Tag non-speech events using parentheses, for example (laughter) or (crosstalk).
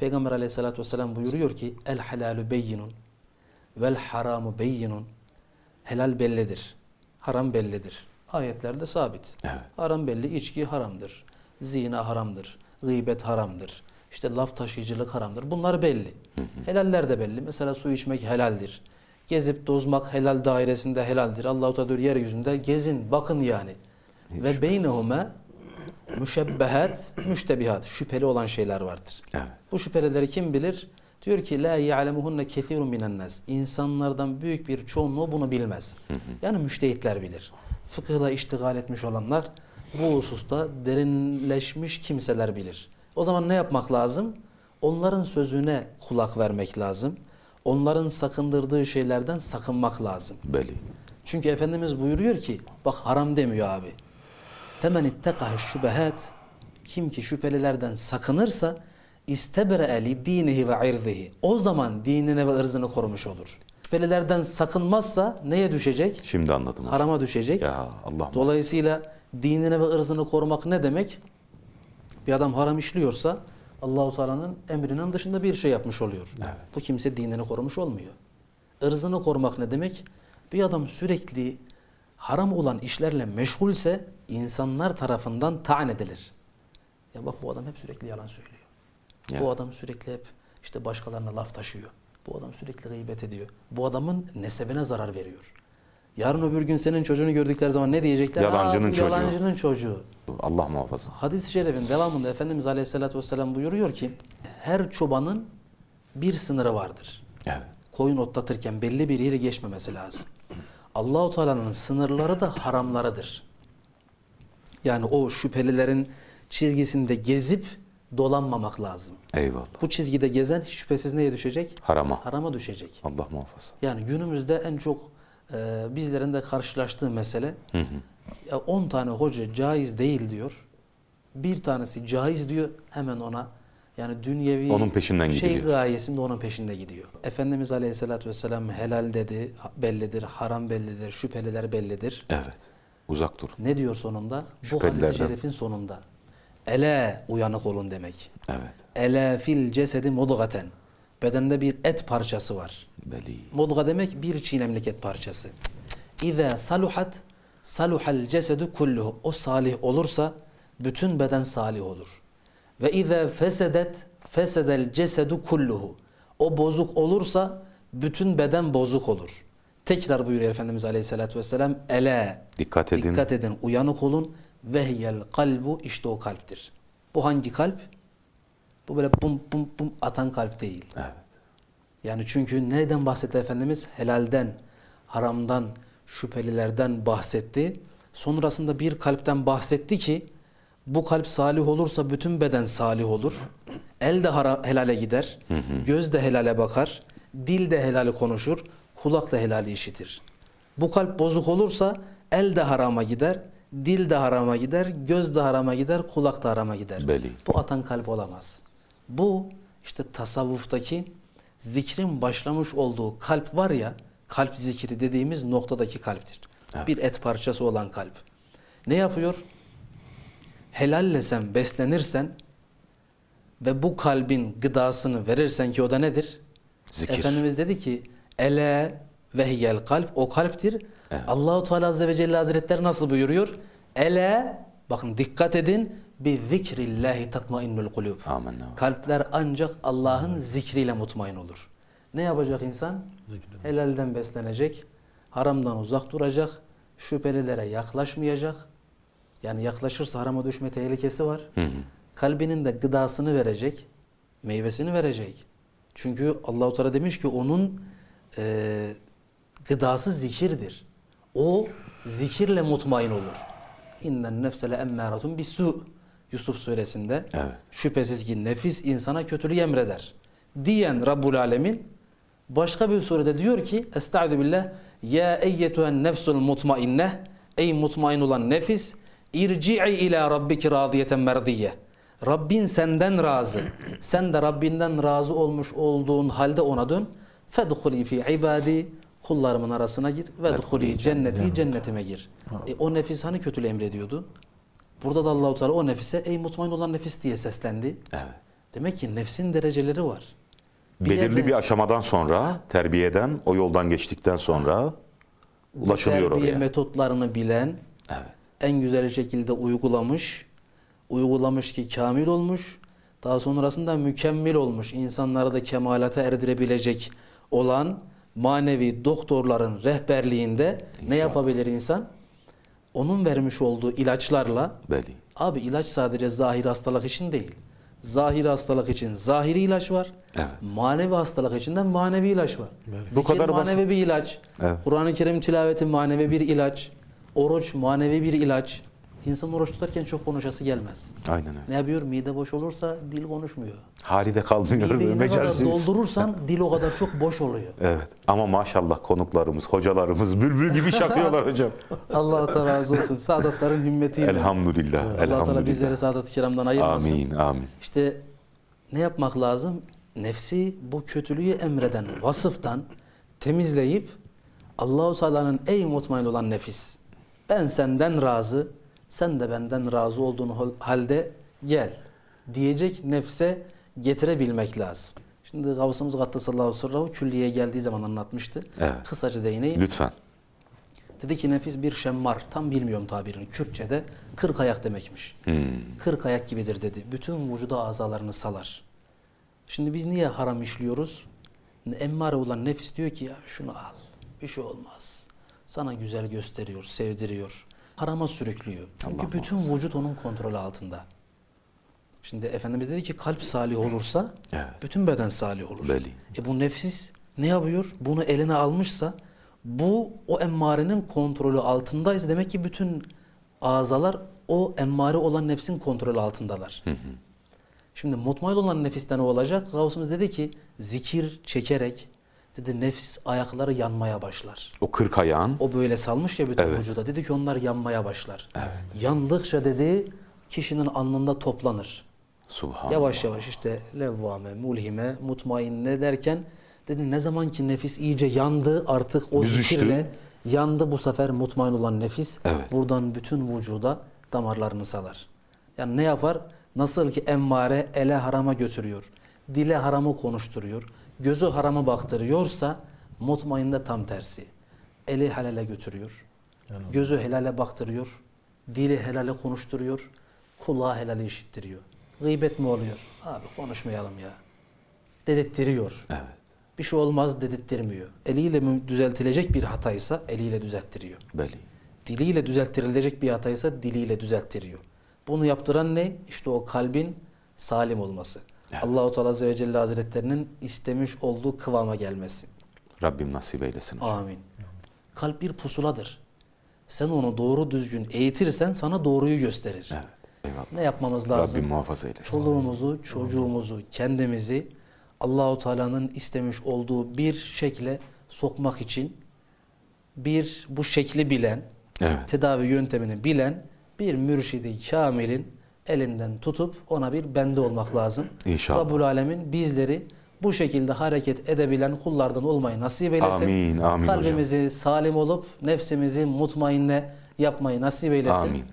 Peygamber aleyhissalatü vesselam buyuruyor ki el halalu beyinun vel haramu beyinun helal bellidir. Haram bellidir. Ayetlerde sabit. Evet. Haram belli. içki haramdır. Zina haramdır. Gıybet haramdır. İşte laf taşıyıcılık haramdır. Bunlar belli. Helaller de belli. Mesela su içmek helaldir. Gezip tozmak helal dairesinde helaldir. Allah-u Teala diyor yeryüzünde gezin, bakın yani. Ve beynehume müşebbehat, müştebihat. Şüpheli olan şeyler vardır. Evet. Bu şüphelileri kim bilir? Diyor ki la ya'lemuhunne kesirun minen nas. İnsanlardan büyük bir çoğunluğu bunu bilmez. Yani müştehitler bilir. Fıkıhla iştigal etmiş olanlar bu hususta derinleşmiş kimseler bilir. O zaman ne yapmak lazım? Onların sözüne kulak vermek lazım. Onların sakındırdığı şeylerden sakınmak lazım. Belli. Çünkü Efendimiz buyuruyor ki bak haram demiyor abi. Femen ittekahe şübehat kim ki şüphelilerden sakınırsa dinihi ve irzihi. O zaman dinini ve ırzını korumuş olur. Şüphelilerden sakınmazsa neye düşecek? Şimdi anladım hocam. Harama düşecek. Ya Allah Dolayısıyla dinini ve ırzını korumak ne demek? Bir adam haram işliyorsa Allahu Teala'nın emrinin dışında bir şey yapmış oluyor. Evet. Bu kimse dinini korumuş olmuyor. Irzını korumak ne demek? Bir adam sürekli haram olan işlerle meşgulse insanlar tarafından taan edilir. Ya bak bu adam hep sürekli yalan söylüyor. Ya. Bu adam sürekli hep işte başkalarına laf taşıyor. Bu adam sürekli gıybet ediyor. Bu adamın nesebine zarar veriyor. Yarın öbür gün senin çocuğunu gördükleri zaman ne diyecekler? Yalancının "Aa, çocuğu." Yalancının çocuğu. Allah muhafaza. Hadis-i şerifin devamında Efendimiz Aleyhisselatü Vesselam buyuruyor ki her çobanın bir sınırı vardır. Evet. Koyun otlatırken belli bir yeri geçmemesi lazım. Allahu Teala'nın sınırları da haramlarıdır. Yani o şüphelilerin çizgisinde gezip dolanmamak lazım. Eyvallah. Bu çizgide gezen şüphesiz neye düşecek? Harama. Harama düşecek. Allah muhafaza. Yani günümüzde en çok e, bizlerin de karşılaştığı mesele ya 10 tane hoca caiz değil diyor. Bir tanesi caiz diyor hemen ona yani dünyevi Onun peşinden şey gidiliyor. gayesinde onun peşinde gidiyor. Efendimiz Aleyhisselatü Vesselam helal dedi, bellidir, haram bellidir, şüpheliler bellidir. Evet. Uzak durun. Ne diyor sonunda? Bu hadis-i şerifin sonunda. Ele uyanık olun demek. Evet. Ele fil cesedi mudgaten. Bedende bir et parçası var. Belli. Mudga demek bir çiğnemlik et parçası. İza saluhat saluhal cesedu kulluhu. O salih olursa bütün beden salih olur. Ve iza fesedet fesedel cesedu kulluhu. O bozuk olursa bütün beden bozuk olur. Tekrar buyuruyor Efendimiz Aleyhisselatü Vesselam. Ele. Dikkat edin. Dikkat edin. Uyanık olun. Vehiyel kalbu işte o kalptir. Bu hangi kalp? Bu böyle bum bum bum atan kalp değil. Evet. Yani çünkü neden bahsetti Efendimiz? Helalden, haramdan, şüphelilerden bahsetti. Sonrasında bir kalpten bahsetti ki bu kalp salih olursa bütün beden salih olur. El de helale gider, göz de helale bakar, dil de helali konuşur, kulak da helali işitir. Bu kalp bozuk olursa el de harama gider, dil de harama gider, göz de harama gider, kulak da harama gider. Belli. Bu atan kalp olamaz. Bu işte tasavvuftaki zikrin başlamış olduğu kalp var ya, kalp zikri dediğimiz noktadaki kalptir. Evet. Bir et parçası olan kalp. Ne yapıyor? Helalle sen beslenirsen ve bu kalbin gıdasını verirsen ki o da nedir? Zikir. Efendimiz dedi ki ele vehiyel kalp o kalptir. Evet. Allahu Teala Azze ve Celle Hazretleri nasıl buyuruyor? Ele bakın dikkat edin bi zikrillahi tatmainnul kulub. Amenna. Kalpler ancak Allah'ın zikriyle mutmain olur. Ne yapacak insan? Helalden beslenecek, haramdan uzak duracak, şüphelilere yaklaşmayacak. Yani yaklaşırsa harama düşme tehlikesi var. Hı hı. Kalbinin de gıdasını verecek, meyvesini verecek. Çünkü Allahu Teala demiş ki onun e, gıdası zikirdir. O zikirle mutmain olur. İnnen nefsele emmâratun bisu. Yusuf suresinde. Evet. Şüphesiz ki nefis insana kötülüğü emreder. Diyen Rabbul Alemin başka bir surede diyor ki Estaizu billah Ya eyyetuhen nefsul mutmainneh Ey mutmain olan nefis irci'i ila rabbiki radiyeten merdiye Rabbin senden razı. Sen de Rabbinden razı olmuş olduğun halde ona dön. Fedhuli fi ibadi kullarımın arasına gir. Vedhuli cenneti cennetime gir. E, o nefis hani kötülüğü emrediyordu? Burada da Allahu Teala o nefise ey mutmain olan nefis diye seslendi. Evet. Demek ki nefsin dereceleri var. Bir Belirli yerde- bir aşamadan sonra terbiyeden, o yoldan geçtikten sonra ulaşılıyor terbiye oraya. metotlarını bilen, Evet. En güzel şekilde uygulamış, uygulamış ki kamil olmuş, daha sonrasında mükemmel olmuş, insanları da kemalata erdirebilecek olan manevi doktorların rehberliğinde ne İnşallah. yapabilir insan? Onun vermiş olduğu ilaçlarla, Belli. abi ilaç sadece zahir hastalık için değil. Zahiri hastalık için zahiri ilaç var. Evet. Manevi hastalık için de manevi ilaç var. Bu Zikir kadar manevi basit. bir ilaç. Evet. Kur'an-ı Kerim tilaveti manevi bir ilaç. Oruç manevi bir ilaç. İnsan oruç tutarken çok konuşası gelmez. Aynen öyle. Ne yapıyor? Mide boş olursa dil konuşmuyor. Hali de kalmıyor. Mideyi ne kadar Mecalsiz. doldurursan (laughs) dil o kadar çok boş oluyor. Evet. Ama maşallah konuklarımız, hocalarımız bülbül gibi şakıyorlar (laughs) hocam. Allah Teala razı olsun. Sadatların himmetiyle. Elhamdülillah. Allah Teala bizleri saadat-ı kiramdan ayırmasın. Amin. Amin. İşte ne yapmak lazım? Nefsi bu kötülüğü emreden vasıftan temizleyip Allahu Teala'nın ey mutmain olan nefis ben senden razı sen de benden razı olduğun hal- halde gel diyecek nefse getirebilmek lazım. Şimdi Gavsımız Gattasallahu sırrahu külliyeye geldiği zaman anlatmıştı. Evet. Kısaca değineyim. Lütfen. Dedi ki nefis bir şemmar. Tam bilmiyorum tabirini. Kürtçe'de kırk ayak demekmiş. Hmm. Kırk ayak gibidir dedi. Bütün vücuda azalarını salar. Şimdi biz niye haram işliyoruz? Emmare olan nefis diyor ki ya şunu al. Bir şey olmaz. Sana güzel gösteriyor, sevdiriyor. Harama sürüklüyor. Çünkü Allah bütün vücut onun kontrolü altında. Şimdi Efendimiz dedi ki kalp salih olursa Evet. bütün beden salih olur. Belli. E bu nefis ne yapıyor? Bunu eline almışsa bu o emmarenin kontrolü altındaysa demek ki bütün azalar o emmare olan nefsin kontrolü altındalar. Şimdi mutmain olan nefiste ne olacak? Gavsımız dedi ki zikir çekerek dedi nefis ayakları yanmaya başlar. O kırk ayağın O böyle salmış ya bütün Evet. vücuda. Dedi ki onlar yanmaya başlar. Yandıkça dedi kişinin alnında toplanır. Subhan. Yavaş yavaş işte levvame, mulhime, mutmainne derken dedi ne zaman ki nefis iyice yandı artık o Büzüştü. zikirle yandı bu sefer mutmain olan nefis Evet. buradan bütün vücuda damarlarını salar. Yani ne yapar? Nasıl ki emmare ele harama götürüyor, dile haramı konuşturuyor, gözü harama baktırıyorsa mutmain de tam tersi. Eli helale götürüyor, gözü helale baktırıyor, dili helale konuşturuyor, kulağı helale işittiriyor. Gıybet mi oluyor? Abi konuşmayalım ya. Dedettiriyor. Evet. Bir şey olmaz dedirttirmiyor. Eliyle düzeltilecek bir hataysa eliyle düzelttiriyor. Belli. Diliyle düzelttirilecek bir hataysa diliyle düzelttiriyor. Bunu yaptıran ne? İşte o kalbin salim olması. Evet. Allahu Teala Azze ve Celle Hazretlerinin istemiş olduğu kıvama gelmesi. Rabbim nasip eylesin hocam. Amin. Kalp bir pusuladır. Sen onu doğru düzgün eğitirsen sana doğruyu gösterir. Evet. Eyvallah. Ne yapmamız lazım? Rabbim muhafaza eylesin. Çoluğumuzu, çocuğumuzu, kendimizi Allahu Teala'nın istemiş olduğu bir şekle sokmak için bir bu şekli bilen, Evet. tedavi yöntemini bilen bir mürşidi kamilin elinden tutup ona bir bende olmak lazım. İnşallah. Rabbul Alemin bizleri bu şekilde hareket edebilen kullardan olmayı nasip eylesin. Amin, amin Kalbimizi salim olup nefsimizi mutmainne yapmayı nasip eylesin. Amin.